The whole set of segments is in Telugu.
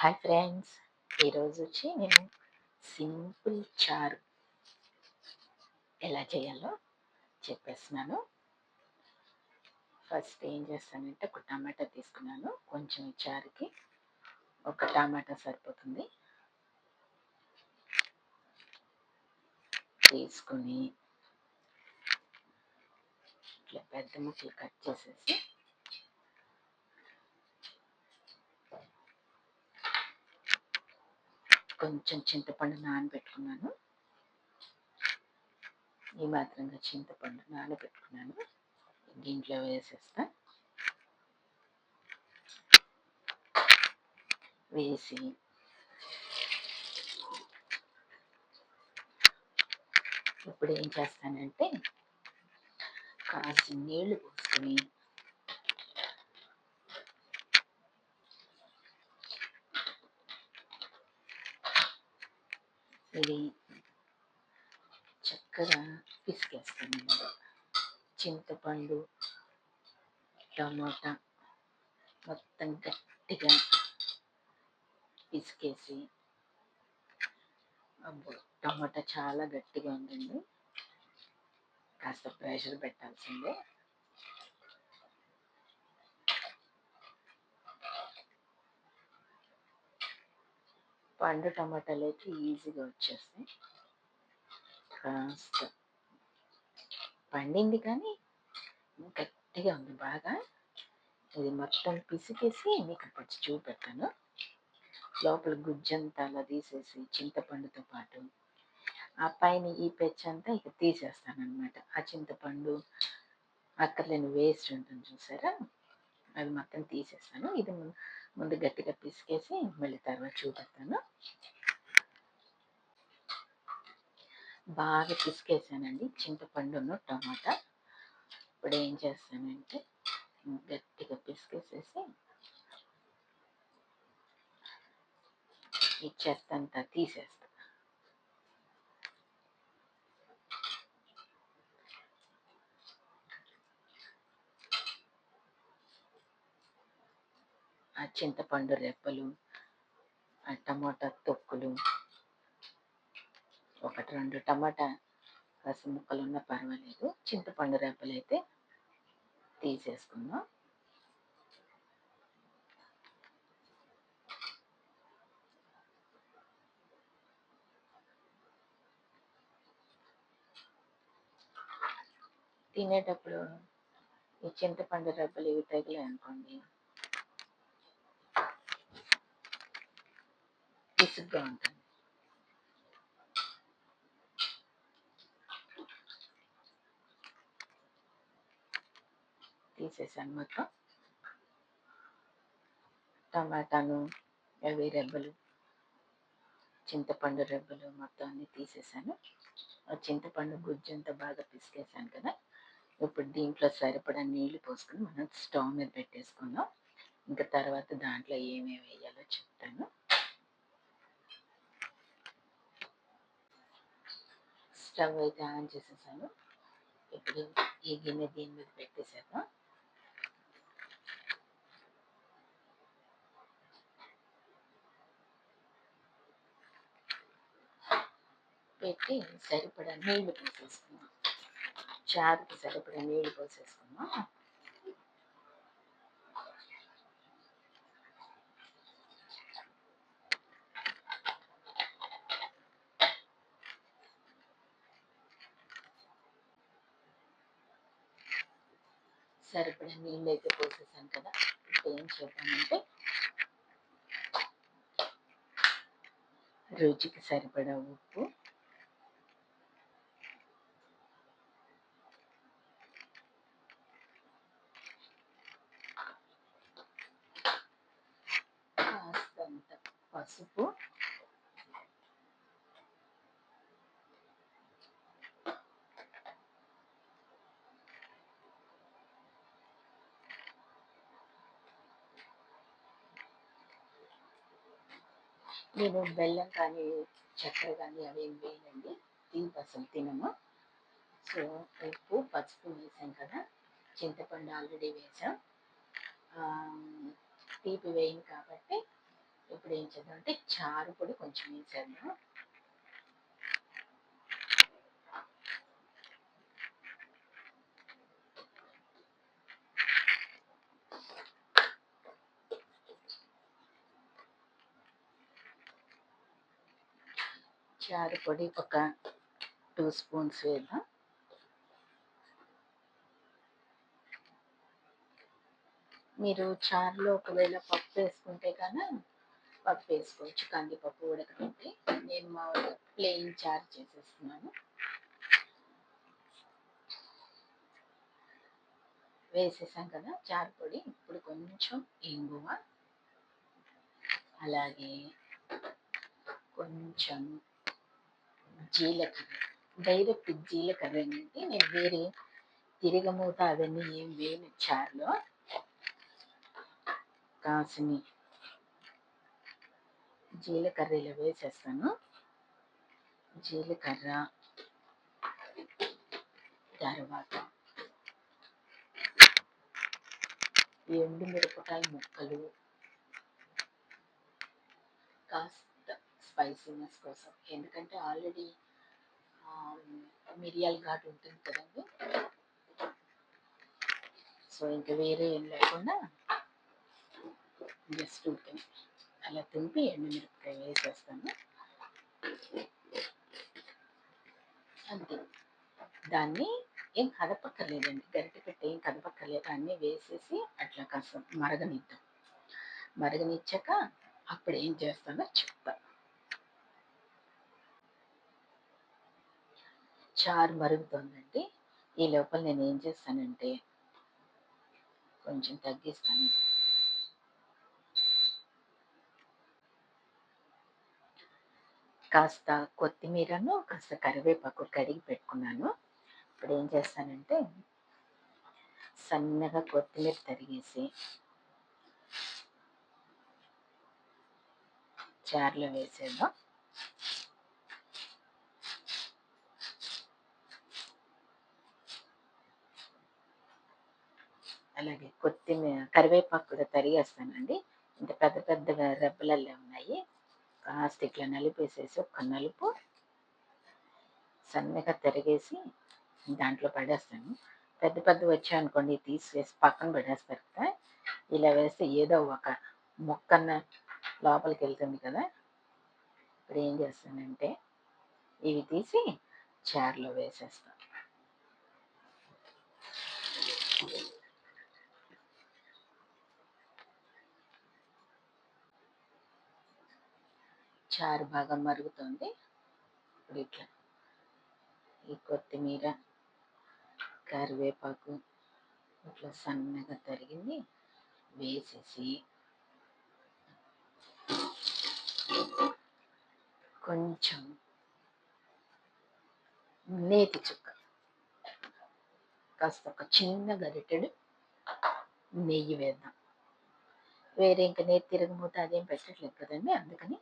హాయ్ ఫ్రెండ్స్ ఈరోజు వచ్చి నేను సింపుల్ చారు. ఎలా చేయాలో చెప్పేస్తున్నాను. ఫస్ట్ ఏం చేస్తానంటే ఒక టమాటా తీసుకున్నాను. కొంచెం చారుకి ఒక టమాటా సరిపోతుంది. తీసుకుని ఇట్లా పెద్ద ముక్కలు కట్ చేసేసి కొంచెం చింతపండు నానబెట్టుకున్నాను. ఈ మాత్రంగా చింతపండు నానబెట్టుకున్నాను. దీంట్లో వేసేస్తా. వేసి ఇప్పుడు ఏం చేస్తానంటే కాసి నీళ్ళు పోసుకొని ఇది చక్కగా పిసికేస్తాను చింతపండు టమాటా మొత్తం గట్టిగా పిసికేసి అబ్బో! టమాటా చాలా గట్టిగా ఉందండి. కాస్త ప్రెషర్ పెట్టాల్సిందే. పండు టమాటాలు అయితే ఈజీగా వచ్చేస్తాయి. కాస్త పండింది కానీ గట్టిగా ఉంది బాగా. ఇది మొత్తం పిసికేసి మీకు పచ్చి చూపెట్టాను లోపల గుజ్జంతా అలా తీసేసి చింతపండుతో పాటు ఆ పైన ఈ పెచ్చంతా ఇక తీసేస్తాను అనమాట ఆ చింతపండు అక్కర్లేని వేస్ట్ ఉంటుంది చూసారా? అది మొత్తం తీసేస్తాను. ఇది ముందు గట్టిగా పిసికేసి మళ్ళీ తర్వాత చూపెడతాను. బాగా పిసికేసానండి. చింతపండును టమాటా. ఇప్పుడు ఏం చేస్తానంటే గట్టిగా పిసికేసేసి ఈ చెత్త అంతా తీసేస్తాను ఆ చింతపండు రెప్పలు టమాటా తొక్కులు ఒకటి రెండు టమాటా రసం ముక్కలు ఉన్నా పర్వాలేదు. చింతపండు రెప్పలు అయితే తీసేసుకుందాం. తినేటప్పుడు ఈ చింతపండు రెబ్బలు ఇవి తగిలాయి అనుకోండి విసుగ్గా ఉంటుంది తీసేసాను మొత్తం. టమాటాను అవి రెబ్బలు చింతపండు రెబ్బలు మొత్తం అన్ని తీసేసాను. చింతపండు గుజ్జు అంతా బాగా పిసికేసాను కదా. ఇప్పుడు దీంట్లో సరిపడా నీళ్ళు పోసుకొని మనం స్టవ్ మీద పెట్టేసుకుందాం. ఇంకా తర్వాత దాంట్లో ఏమేమి వేయాలో చెప్తాను. స్టవ్ అయితే ఆన్ చేసేసాను. ఇప్పుడు ఈ గిన్నె దీని మీద పెట్టేసేద్దాం. పెట్టి సరిపడా నీళ్ళు పోసేసుకున్నాం చారుకి సరిపడా నీళ్ళు పోసేసుకున్నాం సరిపడా నీళ్ళు అయితే పోసేసాను కదా ఇప్పుడు ఏం చేద్దామంటే రుచికి సరిపడా ఉప్పు కాస్తంత పసుపు మేము బెల్లం కానీ చక్కెర కానీ అవి ఏం వేయనండి. అసలు తినము. సో ఉప్పు పసుపు వేసాం కదా. చింతపండు ఆల్రెడీ వేసాం. తీపి వేయం కాబట్టి ఇప్పుడు ఏం చేద్దాం అంటే చారు పొడి కొంచెం వేసేద్దాం చారు పొడి ఒక టూ స్పూన్స్ వేద్దాం. మీరు చారులో ఒకవేళ పప్పు వేసుకుంటే కానీ పప్పు వేసుకోవచ్చు కందిపప్పు ఉడకబెట్టి. నేను మా ప్లెయిన్ చారు చేసేస్తున్నాను. వేసేసాం కదా చారు పొడి ఇప్పుడు కొంచెం ఇంగువ అలాగే కొంచెం జీలకర్ర. డైరెక్ట్ జీలకర్ర ఏంటంటే నేను వేరే తిరగమూత అవన్నీ ఏం వేయను చారులో. కాసిని జీలకర్ర ఇలా వేసేస్తాను. జీలకర్ర తర్వాత ఎండు మిరపకాయ ముక్కలు కాస్త స్పైసీనెస్ కోసం. ఎందుకంటే ఆల్రెడీ మిరియాల ఘాటు ఉంటుంది కదండి. సో ఇంకా వేరే ఏం లేకుండా జస్ట్ ఉంటుంది అలా తింపి ఎండుమిరపకాయ వేసేస్తాను. అంతే. దాన్ని ఏం కదపక్కర్లేదండి. గరిటె పెట్టి ఏం కదపక్కర్లేదు. అన్నీ వేసేసి అట్లా కాస్త మరగనిద్దాం. మరగనిచ్చాక అప్పుడు ఏం చేస్తానో చెప్తాను చారు మరుగుతుందండి. ఈ లోపల నేను ఏం చేస్తానంటే కొంచెం తగ్గిస్తాను. కాస్త కొత్తిమీరను కాస్త కరివేపాకు కడిగి పెట్టుకున్నాను. ఇప్పుడు ఏం చేస్తానంటే సన్నగా కొత్తిమీర తరిగేసి చారులో వేసేద్దాం. అలాగే కొత్తిమీర కరివేపాకు కూడా తరిగేస్తానండి. ఇంత పెద్ద పెద్దగా రెబ్బలల్లే ఉన్నాయి. కాస్త ఇట్లా నలిపేసేసి ఒక్క నలుపు సన్నగా తరిగేసి దాంట్లో పడేస్తాను. పెద్ద పెద్ద వచ్చాయనుకోండి తీసివేసి పక్కన పడేస్తారు కదా. ఇలా వేస్తే ఏదో ఒక మొక్కన్న లోపలికి వెళ్తుంది కదా. ఇప్పుడు ఏం చేస్తానంటే ఇవి తీసి చారులో వేసేస్తాను. చారు బాగా మరుగుతుంది. ఇప్పుడు ఇట్లా ఈ కొత్తిమీర కరివేపాకు ఇట్లా సన్నగా తరిగింది వేసేసి కొంచెం నేతి చుక్క కాస్త ఒక చిన్న గరిటెడు నెయ్యి వేద్దాం. వేరే ఇంకా నేతి తిరగబోతే అదేం పెట్టట్లేదు కదండి అందుకని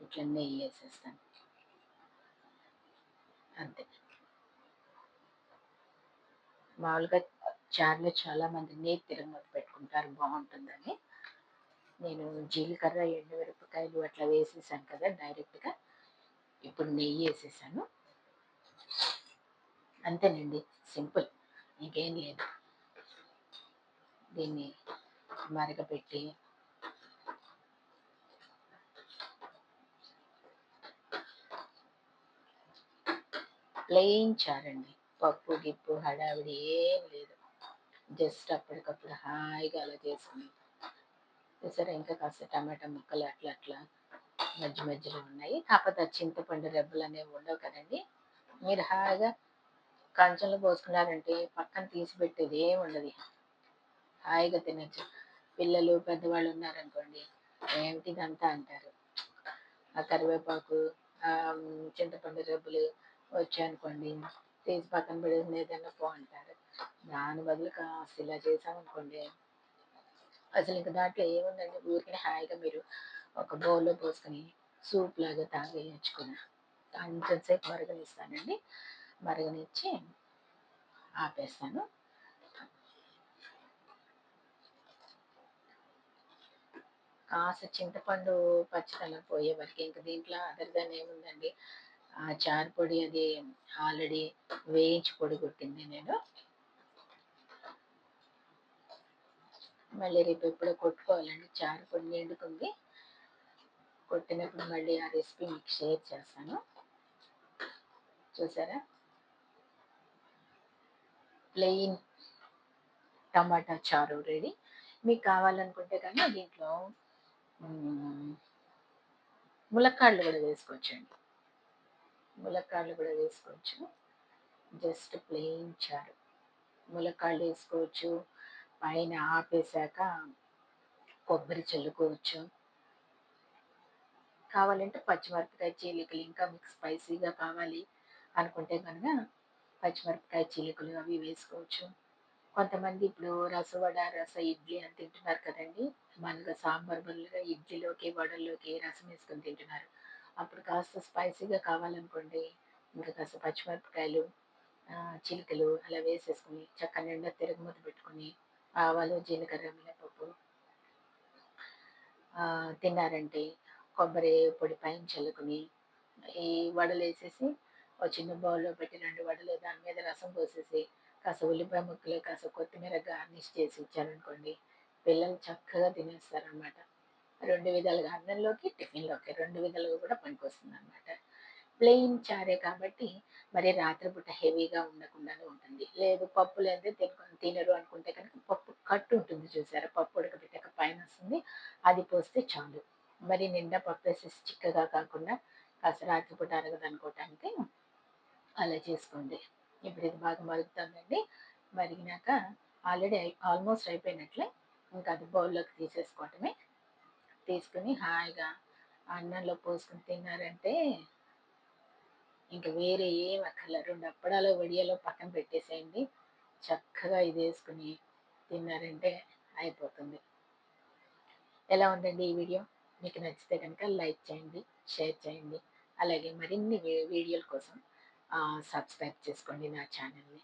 ఇట్లా నెయ్యి వేసేస్తాను అంతే. మామూలుగా చారులో చాలా మంది తిరగమతి పెట్టుకుంటారు బాగుంటుందని. నేను జీలకర్ర ఎండుమిరపకాయలు అట్లా వేసేసాను కదా డైరెక్ట్గా. ఇప్పుడు నెయ్యి వేసేసాను. అంతేనండి సింపుల్. ఇంకేం లేదు. దీన్ని మరగపెట్టి ప్లెయిన్ చారండి పప్పు గిప్పు హడావిడి ఏం లేదు. జస్ట్ అప్పటికప్పుడు హాయిగా అలా చేసుకుని సరే ఇంకా కాస్త టమాటా ముక్కలు అట్లా అట్లా మధ్య మధ్యలో ఉన్నాయి. కాకపోతే ఆ చింతపండు రెబ్బలు అనేవి ఉండవు కదండి. మీరు హాయిగా కంచంలో పోసుకున్నారంటే పక్కన తీసి పెట్టేది ఏమి ఉండదు. హాయిగా తినచ్చు. పిల్లలు పెద్దవాళ్ళు ఉన్నారనుకోండి ఏమిటి ఇదంతా అంటారు. ఆ కరివేపాకు చింతపండు రెబ్బలు వచ్చాయనుకోండి తీసి పక్కన పడేసి ఏదైనా పో అంటారు దాని బదులు కాస్త ఇలా చేసామనుకోండి అసలు ఇంకా దాంట్లో ఏముందండి? ఊరికే హాయిగా మీరు ఒక బౌల్లో పోసుకొని సూప్ లాగా తాగేయచ్చు కూడా కొంచెం సేపు మరగనిస్తానండి. మరగనిచ్చి ఆపేస్తాను. కాస్త చింతపండు పచ్చిదనం పోయే వరకు ఇంకా దీంట్లో అదర్ దాన్ ఏముందండి? ఆ చారు పొడి అది ఆల్రెడీ వేయించి పొడి కొట్టింది నేను. మళ్ళీ రేపు ఎప్పుడో కొట్టుకోవాలండి చారు పొడి నిండుకుంది కొట్టినప్పుడు మళ్ళీ ఆ రెసిపీ మీకు షేర్ చేస్తాను. చూసారా? ప్లెయిన్ టమాటా చారు రెడీ. మీకు కావాలనుకుంటే కానీ దీంట్లో ములక్కాళ్ళు ములక్కాడలు కూడా వేసుకోవచ్చండి. ములక్కాడలు కూడా వేసుకోవచ్చు. జస్ట్ ప్లెయిన్ చారు. ములక్కాడలు వేసుకోవచ్చు. పైన ఆపేసాక కొబ్బరి చల్లుకోవచ్చు. కావాలంటే పచ్చిమిరపకాయ చీలికలు ఇంకా మీకు స్పైసీగా కావాలి అనుకుంటే కనుక పచ్చిమిరపకాయ చీలికలు అవి వేసుకోవచ్చు. కొంతమంది ఇప్పుడు రసవడ రస ఇడ్లీ అని తింటున్నారు కదండి. మనగా సాంబార్ బదులుగా ఇడ్లీలోకి వడల్లోకి రసం వేసుకొని తింటున్నారు? అప్పుడు కాస్త స్పైసీగా కావాలనుకోండి ఇంకా కాస్త పచ్చిమిరపకాయలు ఆ, చిలుకలు అలా వేసేసుకుని చక్క నిండా తిరగమూత పెట్టుకుని ఆవాలు జీలకర్ర మినపప్పు తిన్నారంటే కొబ్బరి పొడి పైన చల్లుకుని ఈ వడలు వేసేసి ఒక చిన్న బౌల్లో పెట్టి రెండు వడలు దాని మీద రసం పోసేసి కాస్త ఉల్లిపాయ ముక్కలు కాస్త కొత్తిమీర గార్నిష్ చేసి ఇచ్చారనుకోండి పిల్లలు చక్కగా తినేస్తారనమాట రెండు విధాలుగా అన్నంలోకి టిఫిన్లోకి రెండు విధాలుగా కూడా పనికొస్తుంది అనమాట ప్లెయిన్ చారే కాబట్టి మరి రాత్రిపూట హెవీగా ఉండకుండానే ఉంటుంది. లేదు పప్పు లేదా తినుకొని తినరు అనుకుంటే కనుక పప్పు కట్టు ఉంటుంది చూసారా? పప్పు ఉడకబెట్టాక పైన వస్తుంది. అది పోస్తే చాలు. మరి నిండా పప్పు వేసేసి చిక్కగా కాకుండా కాస్త రాత్రిపూట అరగదనుకోవటానికి అలా చేసుకోండి. ఇప్పుడు ఇది బాగా మరుగుతుందండి. మరిగినాక ఆల్రెడీ ఆల్మోస్ట్ అయిపోయినట్లే. ఇంకా అది బౌల్లోకి తీసేసుకోవటమే. తీసుకుని హాయిగా అన్నంలో పోసుకుని తిన్నారంటే ఇంకా వేరే ఏం అక్కర్లే రెండు అప్పడాలు వడియాలో పక్కన పెట్టేసేయండి. చక్కగా ఇది వేసుకుని తిన్నారంటే అయిపోతుంది. ఎలా ఉందండి ఈ వీడియో? మీకు నచ్చితే కనుక లైక్ చేయండి షేర్ చేయండి. అలాగే మరిన్ని వీడియోల కోసం సబ్స్క్రైబ్ చేసుకోండి నా ఛానల్ని.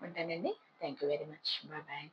ఉంటానండి. Thank you very much. Bye bye.